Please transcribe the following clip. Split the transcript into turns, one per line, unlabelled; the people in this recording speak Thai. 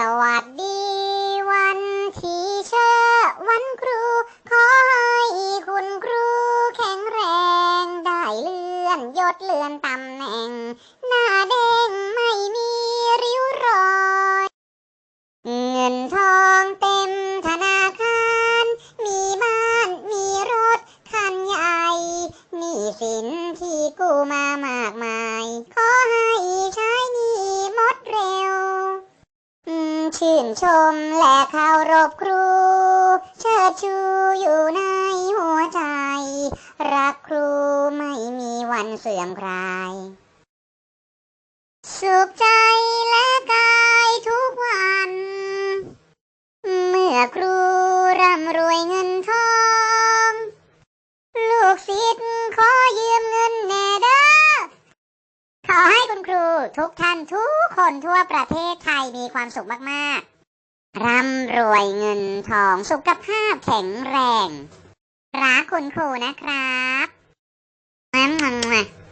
สวัสดีวันที่เชอร์วันครู ขอให้คุณครูแข็งแรง ได้เลื่อนยศเลื่อนตำแหน่ง หน้าเด้งไม่มีริ้วรอย เงินทองเต็มธนาคาร มีบ้านมีรถคันใหญ่หนี้สินที่กู้มามากมาย ขอให้ใช้ ชื่นชมและเคารพครู เชิดชูอยู่ในหัวใจ รักครูไม่มีวันเสื่อมคลาย สุขใจและกายทุกวัน เมื่อครูร่ำรวยเงินทอง ลูกศิษย์ ครูทุกท่านทุกคนทั่วประเทศไทยมีความสุขมากๆ ร่ำรวยเงินทองสุขภาพแข็งแรง รักคุณครูนะครับมั่ม